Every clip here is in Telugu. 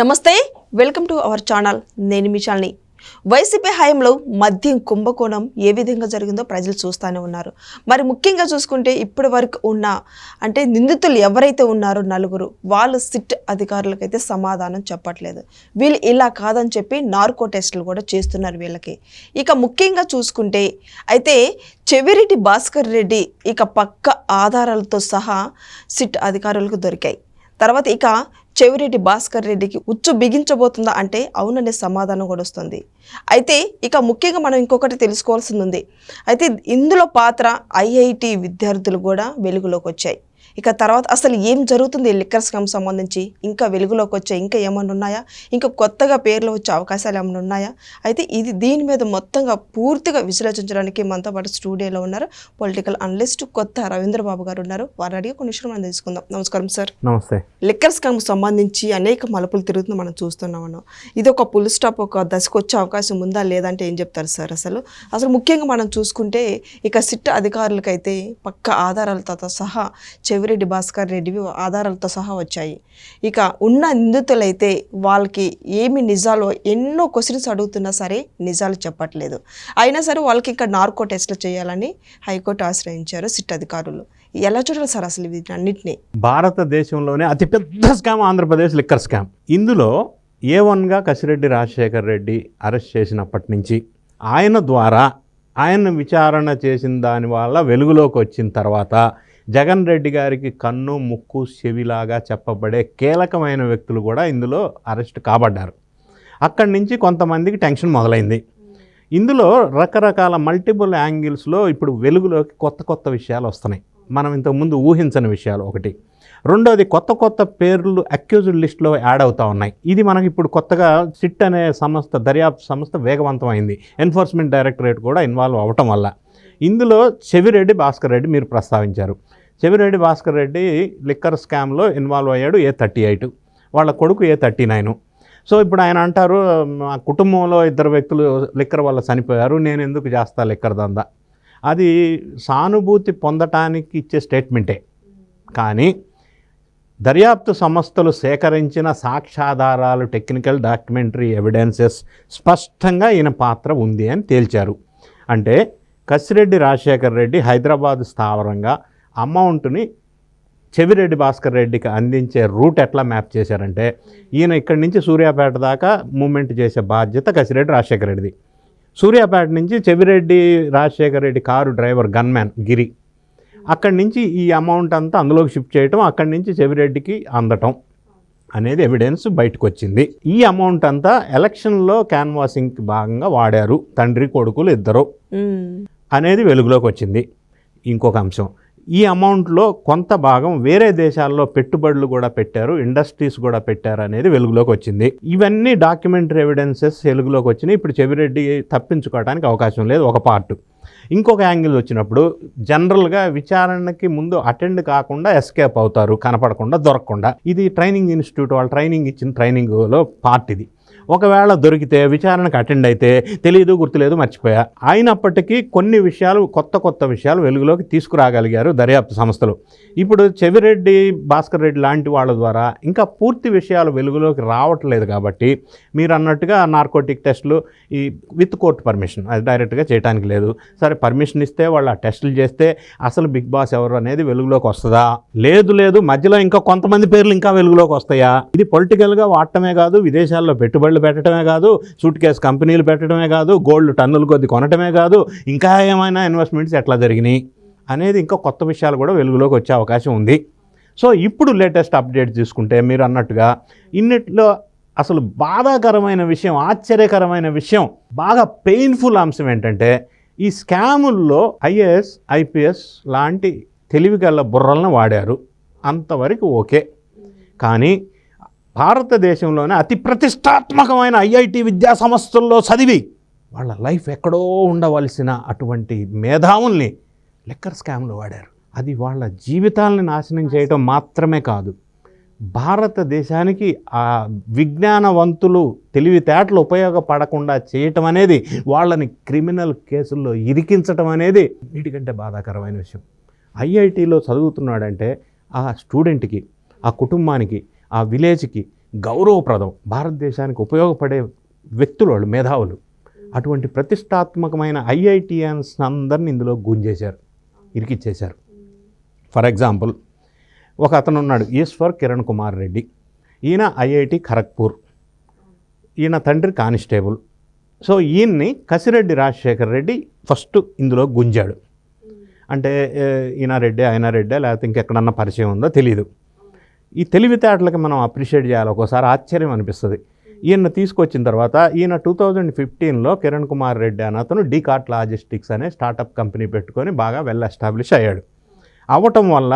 నమస్తే వెల్కమ్ టు అవర్ ఛానల్. నేను మీ వైసీపీ హయాంలో మద్యం కుంభకోణం ఏ విధంగా జరిగిందో ప్రజలు చూస్తూనే ఉన్నారు. మరి ముఖ్యంగా చూసుకుంటే ఇప్పటి వరకు ఉన్న అంటే నిందితులు ఎవరైతే ఉన్నారో నలుగురు వాళ్ళు సిట్ అధికారులకైతే సమాధానం చెప్పట్లేదు. వీళ్ళు ఇలా కాదని చెప్పి నార్కో టెస్టులు కూడా చేస్తున్నారు వీళ్ళకి. ఇక ముఖ్యంగా చూసుకుంటే అయితే చెవిరెడ్డి భాస్కర్ రెడ్డి ఇక పక్క ఆధారాలతో సహా సిట్ అధికారులకు దొరికాయి. తర్వాత ఇక చెవిరెడ్డి భాస్కర్ రెడ్డికి ఉచ్చు బిగించబోతుందా అంటే అవుననే సమాధానం కూడా వస్తుంది. అయితే ఇక ముఖ్యంగా మనం ఇంకొకటి తెలుసుకోవాల్సింది ఉంది. అయితే ఇందులో పాత్ర ఐఐటి విద్యార్థులు కూడా వెలుగులోకి వచ్చాయి. ఇక తర్వాత అసలు ఏం జరుగుతుంది లిక్కర్ స్కామ్ సంబంధించి? ఇంకా వెలుగులోకి వచ్చాయి ఇంకా ఏమైనా ఉన్నాయా? ఇంకా కొత్తగా పేర్లు వచ్చే అవకాశాలు ఏమైనా ఉన్నాయా? అయితే ఇది దీని మీద మొత్తంగా పూర్తిగా విశ్లేషించడానికి మనతో పాటు స్టూడియోలో ఉన్నారు పొలిటికల్ అనలిస్ట్ కొత్త రవీంద్ర బాబు గారు ఉన్నారు. వారు అడిగి కొన్ని విషయాలు మనం తెలుసుకుందాం. నమస్కారం సార్. నమస్తే. లిక్కర్ స్కామ్ సంబంధించి అనేక మలుపులు తిరుగుతుంది మనం చూస్తున్నాం ఇది ఒక పుల్ స్టాప్ ఒక దశకు వచ్చే అవకాశం ఉందా లేదంటే ఏం చెప్తారు సార్ అసలు? అసలు ముఖ్యంగా మనం చూసుకుంటే ఇక సిట్ అధికారులకైతే పక్క ఆధారాలతో సహా చెవిరెడ్డి భాస్కర్ రెడ్డి ఆధారాలతో సహా వచ్చాయి. ఇక ఉన్న నిందితులైతే వాళ్ళకి ఏమి నిజాలు ఎన్నో క్వశ్చన్స్ అడుగుతున్నా సరే నిజాలు చెప్పట్లేదు. అయినా సరే వాళ్ళకి ఇంకా నార్కో టెస్టులు చేయాలని హైకోర్టు ఆశ్రయించారు సిట్ అధికారులు. ఎలా చూడాలి సార్ అసలు వీటన్నిటిని భారతదేశంలోనే అతిపెద్ద స్కామ్ ఆంధ్రప్రదేశ్ లిక్కర్ స్కామ్ ఇందులో ఏ వన్గా కసిరెడ్డి రాజశేఖర్ రెడ్డి అరెస్ట్ చేసినప్పటి నుంచి ఆయన ద్వారా ఆయన విచారణ చేసిన దాని వల్ల వెలుగులోకి వచ్చిన తర్వాత జగన్ రెడ్డి గారికి కన్ను ముక్కు చెవిలాగా చెప్పబడే కీలకమైన వ్యక్తులు కూడా ఇందులో అరెస్ట్ కాబడ్డారు. అక్కడి నుంచి కొంతమందికి టెన్షన్ మొదలైంది. ఇందులో రకరకాల మల్టిపుల్ యాంగిల్స్లో ఇప్పుడు వెలుగులోకి కొత్త కొత్త విషయాలు వస్తున్నాయి. మనం ఇంతకుముందు ఊహించని విషయాలు ఒకటి. రెండోది కొత్త కొత్త పేర్లు అక్యూజ్డ్ లిస్ట్లో యాడ్ అవుతూ ఉన్నాయి. ఇది మనకి ఇప్పుడు కొత్తగా సిట్ అనే సంస్థ దర్యాప్తు సంస్థ వేగవంతమైంది. ఎన్ఫోర్స్మెంట్ డైరెక్టరేట్ కూడా ఇన్వాల్వ్ అవ్వటం వల్ల. ఇందులో చెవిరెడ్డి భాస్కర్ రెడ్డి మీరు ప్రస్తావించారు. చెవిరెడ్డి భాస్కర్ రెడ్డి లిక్కర్ స్కామ్లో ఇన్వాల్వ్ అయ్యాడు ఏ థర్టీ ఎయిట్. వాళ్ళ కొడుకు ఏ థర్టీ నైన్. సో ఇప్పుడు ఆయన అంటారు మా కుటుంబంలో ఇద్దరు వ్యక్తులు లిక్కర్ వల్ల చనిపోయారు నేను ఎందుకు చేస్తా లిక్కర్ దందా? అది సానుభూతి పొందటానికి ఇచ్చే స్టేట్మెంటే. కానీ దర్యాప్తు సంస్థలు సేకరించిన సాక్ష్యాధారాలు టెక్నికల్ డాక్యుమెంటరీ ఎవిడెన్సెస్ స్పష్టంగా ఈయన పాత్ర ఉంది అని తేల్చారు. అంటే కసిరెడ్డి రాజశేఖర్ రెడ్డి హైదరాబాద్ స్థావరంగా అమౌంట్ని చెవిరెడ్డి భాస్కర్ రెడ్డికి అందించే రూట్ ఎట్లా మ్యాప్ చేశారంటే ఈయన ఇక్కడి నుంచి సూర్యాపేట దాకా మూమెంట్ చేసే బాధ్యత కసిరెడ్డి రాజశేఖర్ రెడ్డిది. సూర్యాపేట నుంచి Chevireddy Rajasekhar Reddy car driver gunman Giri. అక్కడి నుంచి ఈ అమౌంట్ అంతా అందులోకి షిఫ్ట్ చేయటం అక్కడి నుంచి చెవిరెడ్డికి అందటం అనేది ఎవిడెన్స్ బయటకు వచ్చింది ఈ అమౌంట్ అంతా ఎలక్షన్లో క్యాన్వాసింగ్కి భాగంగా వాడారు తండ్రి కొడుకులు ఇద్దరు. అనేది వెలుగులోకి వచ్చింది. ఇంకొక అంశం ఈ అమౌంట్లో కొంత భాగం వేరే దేశాల్లో పెట్టుబడులు కూడా పెట్టారు ఇండస్ట్రీస్ కూడా పెట్టారు అనేది వెలుగులోకి వచ్చింది. ఇవన్నీ డాక్యుమెంటరీ ఎవిడెన్సెస్ వెలుగులోకి వచ్చినాయి. ఇప్పుడు చెవిరెడ్డి తప్పించుకోవడానికి అవకాశం లేదు ఒక పార్ట్. ఇంకొక యాంగిల్ వచ్చినప్పుడు జనరల్గా విచారణకి ముందు అటెండ్ కాకుండా ఎస్కేప్ అవుతారు కనపడకుండా దొరకకుండా. ఇది ట్రైనింగ్ ఇన్స్టిట్యూట్ వాళ్ళు ట్రైనింగ్ ఇచ్చిన ట్రైనింగ్లో పార్ట్ ఇది. ఒకవేళ దొరికితే విచారణకు అటెండ్ అయితే తెలియదు గుర్తులేదు మర్చిపోయా. అయినప్పటికీ కొన్ని విషయాలు కొత్త కొత్త విషయాలు వెలుగులోకి తీసుకురాగలిగారు దర్యాప్తు సంస్థలు. ఇప్పుడు చెవిరెడ్డి భాస్కర్ రెడ్డి లాంటి వాళ్ళ ద్వారా ఇంకా పూర్తి విషయాలు వెలుగులోకి రావట్లేదు కాబట్టి మీరు అన్నట్టుగా నార్కోటిక్ టెస్టులు ఈ విత్ కోర్టు పర్మిషన్ అది డైరెక్ట్గా చేయడానికి లేదు. సరే పర్మిషన్ ఇస్తే వాళ్ళు ఆ టెస్టులు చేస్తే అసలు బిగ్ బాస్ ఎవరు అనేది వెలుగులోకి వస్తుందా? లేదు లేదు. మధ్యలో ఇంకా కొంతమంది పేర్లు ఇంకా వెలుగులోకి వస్తాయా? ఇది పొలిటికల్గా వాడటమే కాదు విదేశాల్లో పెట్టుబడులు పెట్టడమే కాదు సూట్ కేస్ కంపెనీలు పెట్టడమే కాదు గోల్డ్ టన్నుల కొద్ది కొనటమే కాదు ఇంకా ఏమైనా ఇన్వెస్ట్మెంట్స్ ఎట్లా జరిగినాయి అనేది ఇంకా కొత్త విషయాలు కూడా వెలుగులోకి వచ్చే అవకాశం ఉంది. సో ఇప్పుడు లేటెస్ట్ అప్డేట్ తీసుకుంటే మీరు అన్నట్టుగా ఇన్నిట్లో అసలు బాధాకరమైన విషయం ఆశ్చర్యకరమైన విషయం బాగా పెయిన్ఫుల్ అంశం ఏంటంటే ఈ స్కాముల్లో ఐఏఎస్ ఐపీఎస్ లాంటి తెలివిగల బుర్రలను వాడారు. అంతవరకు ఓకే. కానీ భారతదేశంలోనే అతి ప్రతిష్టాత్మకమైన ఐఐటి విద్యా సంస్థల్లో చదివి వాళ్ళ లైఫ్ ఎక్కడో ఉండవలసిన అటువంటి మేధావుల్ని లెక్కర్ స్కామ్లో వాడారు. అది వాళ్ళ జీవితాలను నాశనం చేయటం మాత్రమే కాదు. భారతదేశానికి ఆ విజ్ఞానవంతులు తెలివితేటలు ఉపయోగపడకుండా చేయటం అనేది వాళ్ళని క్రిమినల్ కేసుల్లో ఇరికించటం అనేది వీటికంటే బాధాకరమైన విషయం. ఐఐటిలో చదువుతున్నాడంటే ఆ స్టూడెంట్కి ఆ కుటుంబానికి ఆ విలేజ్కి గౌరవప్రదం. భారతదేశానికి ఉపయోగపడే వ్యక్తులు వాళ్ళు మేధావులు. అటువంటి ప్రతిష్టాత్మకమైన ఐఐటిఎన్స్ అందరిని ఇందులో గుంజేశారు ఇరికిచ్చేశారు. ఫర్ ఎగ్జాంపుల్ ఒక అతను ఉన్నాడు ఈశ్వర్ కిరణ్ కుమార్ రెడ్డి. ఈయన ఐఐటి ఖరగ్పూర్. ఈయన తండ్రి కానిస్టేబుల్. సో ఈయన్ని కసిరెడ్డి రాజశేఖర్ రెడ్డి ఫస్ట్ ఇందులో గుంజాడు. అంటే ఈయన రెడ్డి ఆయన రెడ్డి లేకపోతే ఇంకెక్కడన్నా పరిచయం ఉందో తెలియదు ఈ తెలివితేటలకి మనం అప్రిషియేట్ చేయాలి. ఒక్కోసారి ఆశ్చర్యం అనిపిస్తుంది. ఈయన తీసుకొచ్చిన తర్వాత ఈయన టూ థౌజండ్ ఫిఫ్టీన్లో కిరణ్ కుమార్ రెడ్డి అని అతను డికాట్ లాజిస్టిక్స్ అనే స్టార్టప్ కంపెనీ పెట్టుకొని బాగా వెల్ ఎస్టాబ్లిష్ అయ్యాడు. అవ్వటం వల్ల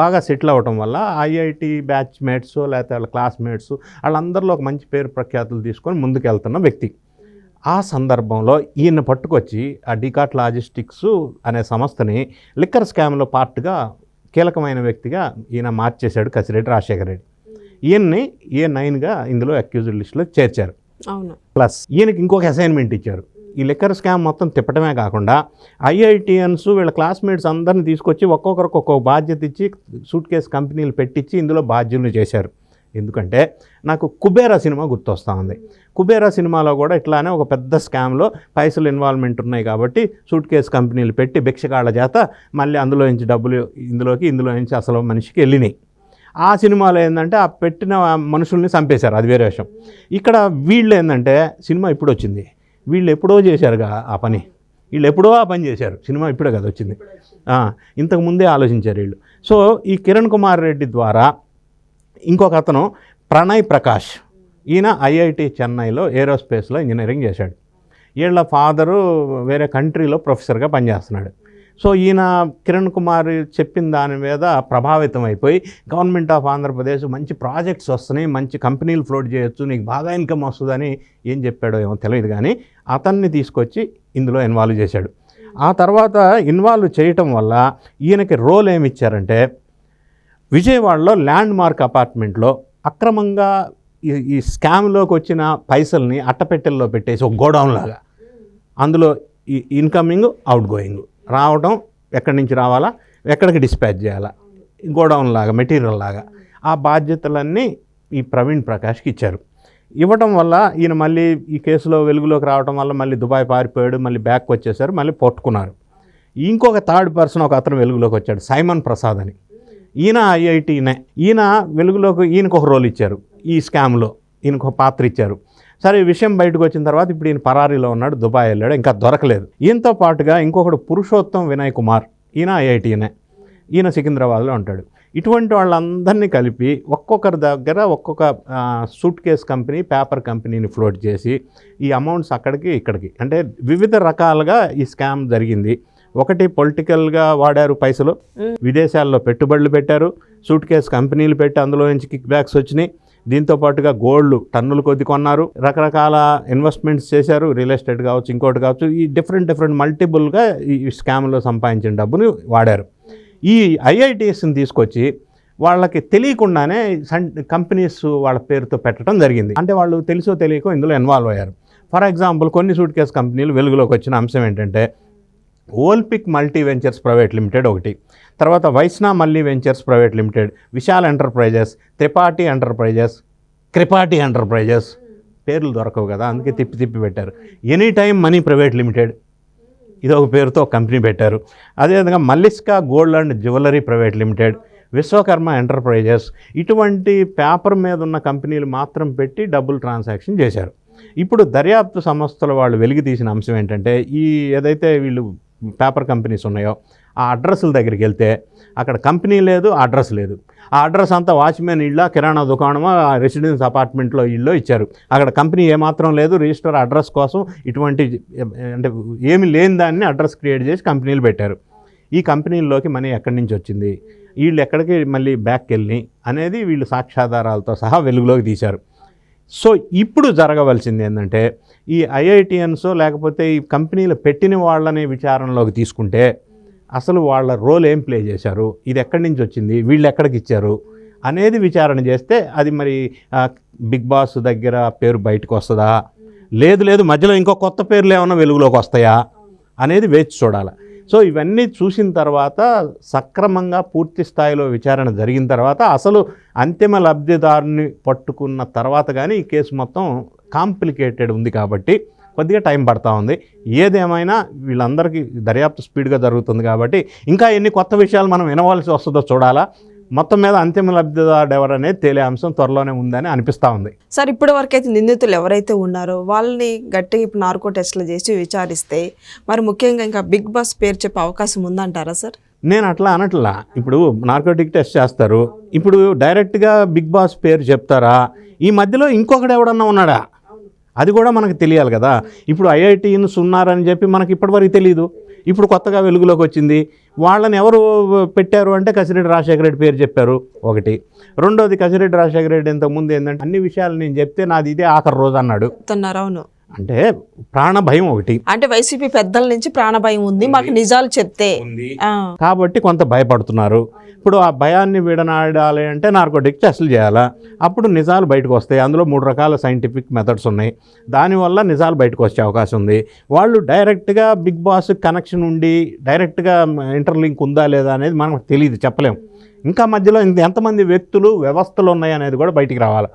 బాగా సెటిల్ అవ్వటం వల్ల ఐఐటి బ్యాచ్ మేట్స్ లేకపోతే వాళ్ళ క్లాస్మేట్స్ వాళ్ళందరిలో ఒక మంచి పేరు ప్రఖ్యాతులు తీసుకొని ముందుకెళ్తున్న వ్యక్తి. ఆ సందర్భంలో ఈయన పట్టుకొచ్చి ఆ డికాట్ లాజిస్టిక్స్ అనే సంస్థని లిక్కర్ స్కామ్లో పార్ట్గా కీలకమైన వ్యక్తిగా ఈయన మార్చేశాడు కసిరెడ్డి రాజశేఖర రెడ్డి. ఈయన్ని ఏ నైన్గా ఇందులో అక్యూజ్డ్ లిస్టులో చేర్చారు. ప్లస్ ఈయనకి ఇంకొక అసైన్మెంట్ ఇచ్చారు. ఈ లిక్కర్ స్కామ్ మొత్తం తిప్పటమే కాకుండా ఐఐటియన్స్ వీళ్ళ క్లాస్మేట్స్ అందరిని తీసుకొచ్చి ఒక్కొక్కరికి ఒక్కొక్క బాధ్యత ఇచ్చి సూట్ కేస్ కంపెనీలు పెట్టించి ఇందులో బాధ్యులు చేశారు. ఎందుకంటే నాకు కుబేరా సినిమా గుర్తొస్తూ ఉంది. కుబేరా సినిమాలో కూడా ఇట్లానే ఒక పెద్ద స్కామ్లో పైసలు ఇన్వాల్వ్మెంట్ ఉన్నాయి కాబట్టి సూట్ కేస్ కంపెనీలు పెట్టి భిక్షగాళ్ళ చేత మళ్ళీ అందులో నుంచి డబ్బులు ఇందులోకి ఇందులో నుంచి అసలు మనిషికి వెళ్ళినాయి. ఆ సినిమాలో ఏంటంటే ఆ పెట్టిన మనుషుల్ని చంపేశారు. అది వేరే విషయం. ఇక్కడ వీళ్ళు ఏంటంటే సినిమా ఇప్పుడు వచ్చింది. వీళ్ళు ఎప్పుడో చేశారుగా ఆ పని? వీళ్ళు ఎప్పుడో ఆ పని చేశారు. సినిమా ఇప్పుడే కదా వచ్చింది. ఇంతకుముందే ఇంతకు ముందే ఆలోచించారు వీళ్ళు. సో ఈ కిరణ్ కుమార్ రెడ్డి ద్వారా ఇంకొక అతను ప్రణయ్ ప్రకాష్. ఈయన ఐఐటి చెన్నైలో ఏరోస్పేస్లో ఇంజనీరింగ్ చేశాడు. వీళ్ళ ఫాదరు వేరే కంట్రీలో ప్రొఫెసర్గా పనిచేస్తున్నాడు. సో ఈయన కిరణ్ కుమార్ చెప్పిన దాని మీద ప్రభావితం అయిపోయి గవర్నమెంట్ ఆఫ్ ఆంధ్రప్రదేశ్ మంచి ప్రాజెక్ట్స్ వస్తున్నాయి మంచి కంపెనీలు ఫ్లోట్ చేయొచ్చు నీకు బాగా ఇన్కమ్ వస్తుందని ఏం చెప్పాడో ఏమో తెలియదు కానీ అతన్ని తీసుకొచ్చి ఇందులో ఇన్వాల్వ్ చేశాడు. ఆ తర్వాత ఇన్వాల్వ్ చేయటం వల్ల ఈయనకి రోల్ ఏమి ఇచ్చారంటే విజయవాడలో ల్యాండ్ మార్క్ అపార్ట్మెంట్లో అక్రమంగా ఈ ఈ స్కామ్లోకి వచ్చిన పైసల్ని అట్టపెట్టెల్లో పెట్టేసి ఒక గోడౌన్ లాగా అందులో ఈ ఇన్కమింగ్ అవుట్ గోయింగ్ రావడం ఎక్కడి నుంచి రావాలా? ఎక్కడికి డిస్పాచ్ చేయాలా? గోడౌన్ లాగా మెటీరియల్ లాగా ఆ బాధ్యతలన్నీ ఈ ప్రవీణ్ ప్రకాష్కి ఇచ్చారు. ఇవ్వటం వల్ల ఈయన మళ్ళీ ఈ కేసులో వెలుగులోకి రావడం వల్ల మళ్ళీ దుబాయ్ పారిపోయాడు మళ్ళీ బ్యాక్ వచ్చేసారు మళ్ళీ పట్టుకున్నారు. ఇంకొక థర్డ్ పర్సన్ ఒక అతను వెలుగులోకి వచ్చాడు సైమన్ ప్రసాద్ అని. ఈయన ఐఐటీనే ఈయన వెలుగులోకి ఈయనకు ఒక రోల్ ఇచ్చారు. ఈ స్కామ్లో ఈయనకు ఒక పాత్ర ఇచ్చారు. సరే ఈ విషయం బయటకు వచ్చిన తర్వాత ఇప్పుడు ఈయన పరారీలో ఉన్నాడు దుబాయ్ వెళ్ళాడు ఇంకా దొరకలేదు. ఈయనతో పాటుగా ఇంకొకడు పురుషోత్తం వినయ్ కుమార్ ఈయన ఐఐటీనే ఈయన సికింద్రాబాద్లో ఉంటాడు. ఇటువంటి వాళ్ళందరినీ కలిపి ఒక్కొక్కరి దగ్గర ఒక్కొక్క సూట్ కేస్ కంపెనీ పేపర్ కంపెనీని ఫ్లోట్ చేసి ఈ అమౌంట్స్ అక్కడికి ఇక్కడికి. అంటే వివిధ రకాలుగా ఈ స్కామ్ జరిగింది. ఒకటి పొలిటికల్గా వాడారు పైసలు. విదేశాల్లో పెట్టుబడులు పెట్టారు. సూట్ కేస్ కంపెనీలు పెట్టి అందులో నుంచి కిక్ బ్యాక్స్ వచ్చినాయి. దీంతో పాటుగా గోల్డ్ టన్నులు కొద్ది కొన్నారు. రకరకాల ఇన్వెస్ట్మెంట్స్ చేశారు. రియల్ ఎస్టేట్ కావచ్చు ఇంకోటి కావచ్చు. ఈ డిఫరెంట్ డిఫరెంట్ మల్టిపుల్గా ఈ స్కామ్లో సంపాదించిన డబ్బుని వాడారు. ఈ ఐఐటిఎస్ని తీసుకొచ్చి వాళ్ళకి తెలియకుండానే సన్ కంపెనీస్ వాళ్ళ పేరుతో పెట్టడం జరిగింది. అంటే వాళ్ళు తెలుసో తెలియకో ఇందులో ఇన్వాల్వ్ అయ్యారు. ఫర్ ఎగ్జాంపుల్ కొన్ని సూట్ కేస్ కంపెనీలు వెలుగులోకి వచ్చిన అంశం ఏంటంటే ఓల్పిక్ మల్టీ వెంచర్స్ ప్రైవేట్ లిమిటెడ్ ఒకటి. తర్వాత వైష్ణా మల్లి ventures private limited Vishal enterprises Tripathi enterprises Kripati enterprises. పేర్లు దొరకవు కదా అందుకే తిప్పి తిప్పి పెట్టారు. Any time money private limited ఇది ఒక పేరుతో కంపెనీ పెట్టారు. అదేవిధంగా మల్లిస్కా gold and jewellery private limited Vishwakarma enterprises ఇటువంటి పేపర్ మీద ఉన్న కంపెనీలు మాత్రం పెట్టి డబ్బులు ట్రాన్సాక్షన్ చేశారు. ఇప్పుడు దర్యాప్తు సంస్థల వాళ్ళు వెలికి తీసిన అంశం ఏంటంటే ఈ ఏదైతే వీళ్ళు పేపర్ కంపెనీస్ ఉన్నాయో ఆ అడ్రస్ల దగ్గరికి వెళ్తే అక్కడ కంపెనీ లేదు అడ్రస్ లేదు. ఆ అడ్రస్ అంతా వాచ్మెన్ ఇళ్ళ కిరాణా దుకాణమా రెసిడెన్స్ అపార్ట్మెంట్లో ఇల్లు ఇచ్చారు. అక్కడ కంపెనీ ఏమాత్రం లేదు రిజిస్టర్ అడ్రస్ కోసం ఇటువంటి అంటే ఏమి లేని దాన్ని అడ్రస్ క్రియేట్ చేసి కంపెనీలు పెట్టారు. ఈ కంపెనీల్లోకి మనీ ఎక్కడి నుంచి వచ్చింది? వీళ్ళు ఎక్కడికి మళ్ళీ బ్యాక్ వెళ్ళి అనేది వీళ్ళు సాక్ష్యాధారాలతో సహా వెలుగులోకి తీశారు. సో ఇప్పుడు జరగవలసింది ఏంటంటే ఈ ఐఐటిఎన్స్ లేకపోతే ఈ కంపెనీలు పెట్టిన వాళ్ళని విచారణలోకి తీసుకుంటే అసలు వాళ్ళ రోల్ ఏం ప్లే చేశారు? ఇది ఎక్కడి నుంచి వచ్చింది? వీళ్ళు ఎక్కడికి ఇచ్చారు? అనేది విచారణ చేస్తే అది మరి బిగ్ బాస్ దగ్గర పేరు బయటకు వస్తుందా? లేదు లేదు మధ్యలో ఇంకో కొత్త పేర్లు ఏమైనా వెలుగులోకి వస్తాయా? అనేది వేచి చూడాలి. సో ఇవన్నీ చూసిన తర్వాత సక్రమంగా పూర్తి స్థాయిలో విచారణ జరిగిన తర్వాత అసలు అంతిమ లబ్ధిదారుని పట్టుకున్న తర్వాత కానీ ఈ కేసు మొత్తం కాంప్లికేటెడ్ ఉంది కాబట్టి కొద్దిగా టైం పడతా ఉంది. ఏదేమైనా వీళ్ళందరికీ దర్యాప్తు స్పీడ్గా జరుగుతుంది కాబట్టి ఇంకా ఎన్ని కొత్త విషయాలు మనం వినవలసి వస్తుందో చూడాలా. మొత్తం మీద అంతిమ లబ్ధిదారుడు ఎవరనేది తేలే అంశం త్వరలోనే ఉందని అనిపిస్తూ ఉంది. సార్ ఇప్పటి వరకు అయితే నిందితులు ఎవరైతే ఉన్నారో వాళ్ళని గట్టిగా ఇప్పుడు నార్కో టెస్టులు చేసి విచారిస్తే మరి ముఖ్యంగా ఇంకా బిగ్ బాస్ పేరు చెప్పే అవకాశం ఉందంటారా సార్? నేను అట్లా అనట్లా. ఇప్పుడు నార్కోటిక్ టెస్ట్ చేస్తారు. ఇప్పుడు డైరెక్ట్గా బిగ్ బాస్ పేరు చెప్తారా? ఈ మధ్యలో ఇంకొకడు ఎవడన్నా ఉన్నాడా? అది కూడా మనకు తెలియాలి కదా. ఇప్పుడు ఐఐటీని ఉన్నారని చెప్పి మనకి ఇప్పటివరకు తెలియదు ఇప్పుడు కొత్తగా వెలుగులోకి వచ్చింది. వాళ్ళని ఎవరు పెట్టారు అంటే కసిరెడ్డి రాజశేఖర రెడ్డి పేరు చెప్పారు ఒకటి. రెండోది కసిరెడ్డి రాజశేఖర రెడ్డి ఇంతకుముందు ఏంటంటే అన్ని విషయాలు నేను చెప్తే నాది ఇదే ఆఖరి రోజు అన్నాడు. అవును. అంటే ప్రాణ భయం ఒకటి. అంటే వైసీపీ పెద్దల నుంచి ప్రాణభయం ఉంది మాకు నిజాలు చెప్తే. కాబట్టి కొంత భయపడుతున్నారు. ఇప్పుడు ఆ భయాన్ని విడనాడాలి అంటే నార్కోటిక్ టెస్టులు చేయాలా? అప్పుడు నిజాలు బయటకు వస్తాయి. అందులో మూడు రకాల సైంటిఫిక్ మెథడ్స్ ఉన్నాయి. దానివల్ల నిజాలు బయటకు వచ్చే అవకాశం ఉంది. వాళ్ళు డైరెక్ట్గా బిగ్ బాస్ కనెక్షన్ ఉండి డైరెక్ట్గా ఇంటర్లింక్ ఉందా లేదా అనేది మనకు తెలియదు చెప్పలేం. ఇంకా మధ్యలో ఎంతమంది వ్యక్తులు వ్యవస్థలు ఉన్నాయి అనేది కూడా బయటికి రావాలి.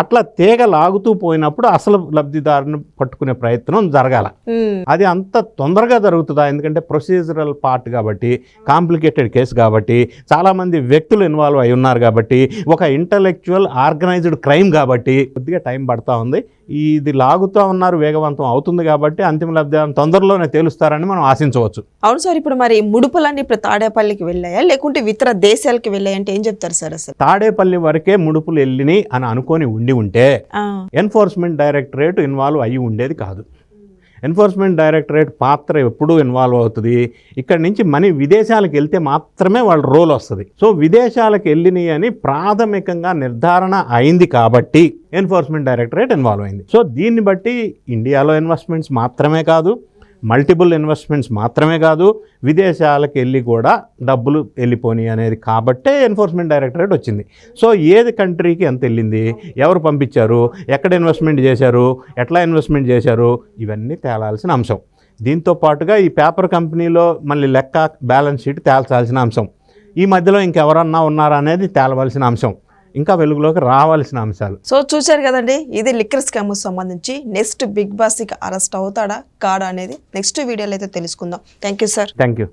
అట్లా తీగ లాగుతూ పోయినప్పుడు అసలు లబ్ధిదారుని పట్టుకునే ప్రయత్నం జరగాల. అది అంత తొందరగా జరుగుతుందా? ఎందుకంటే ప్రొసీజరల్ పార్ట్ కాబట్టి కాంప్లికేటెడ్ కేసు కాబట్టి చాలామంది వ్యక్తులు ఇన్వాల్వ్ అయి ఉన్నారు కాబట్టి ఒక ఇంటలెక్చువల్ ఆర్గనైజ్డ్ క్రైమ్ కాబట్టి కొద్దిగా టైం పడతా ఉంది. ఇది లాగుతూ ఉన్నారు వేగవంతం అవుతుంది కాబట్టి అంతిమ లబ్ధిదారుని తొందరలోనే తేలుస్తారని మనం ఆశించవచ్చు. అవును సార్ ఇప్పుడు మరి ముడుపులన్నీ ఇప్పుడు తాడేపల్లికి వెళ్ళాయా? లేకుంటే ఇతర దేశాలకి వెళ్ళాయి? అంటే ఏం చెప్తారు సార్ అసలు? తాడేపల్లి వరకే ముడుపులు వెళ్ళినాయి అని అనుకొని ఉండి ఉంటే ఎన్ఫోర్స్మెంట్ డైరెక్టరేట్ ఇన్వాల్వ్ అయ్యి ఉండేది కాదు. ఎన్ఫోర్స్మెంట్ డైరెక్టరేట్ పాత్ర ఎప్పుడు ఇన్వాల్వ్ అవుతుంది. ఇక్కడి నుంచి మనీ విదేశాలకు వెళ్తే మాత్రమే వాళ్ళ రోల్ వస్తుంది. సో విదేశాలకు వెళ్ళినాయి అని ప్రాథమికంగా నిర్ధారణ అయింది కాబట్టి ఎన్ఫోర్స్మెంట్ డైరెక్టరేట్ ఇన్వాల్వ్ అయింది. సో దీన్ని బట్టి ఇండియాలో ఇన్వెస్ట్మెంట్స్ మాత్రమే కాదు మల్టిపుల్ ఇన్వెస్ట్మెంట్స్ మాత్రమే కాదు విదేశాలకు వెళ్ళి కూడా డబ్బులు వెళ్ళిపోని అనేది కాబట్టే ఎన్ఫోర్స్మెంట్ డైరెక్టరేట్ వచ్చింది. సో ఏది కంట్రీకి ఎంత వెళ్ళింది ఎవరు పంపించారు ఎక్కడ ఇన్వెస్ట్మెంట్ చేశారు ఎట్లా ఇన్వెస్ట్మెంట్ చేశారు ఇవన్నీ తేలాల్సిన అంశం. దీంతో పాటుగా ఈ పేపర్ కంపెనీలో మళ్ళీ లెక్క బ్యాలెన్స్ షీట్ తేల్చాల్సిన అంశం. ఈ మధ్యలో ఇంకెవరన్నా ఉన్నారా అనేది తేలవలసిన అంశం. ఇంకా వెలుగులోకి రావాల్సిన అంశాలు. సో చూశారు కదండి ఇది లిక్కర్ స్కామ్ సంబంధించి నెక్స్ట్ బిగ్ బాస్ ఇక అరెస్ట్ అవుతాడా కాడా అనేది నెక్స్ట్ వీడియోలో అయితే తెలుసుకుందాం. Thank you sir. Thank you.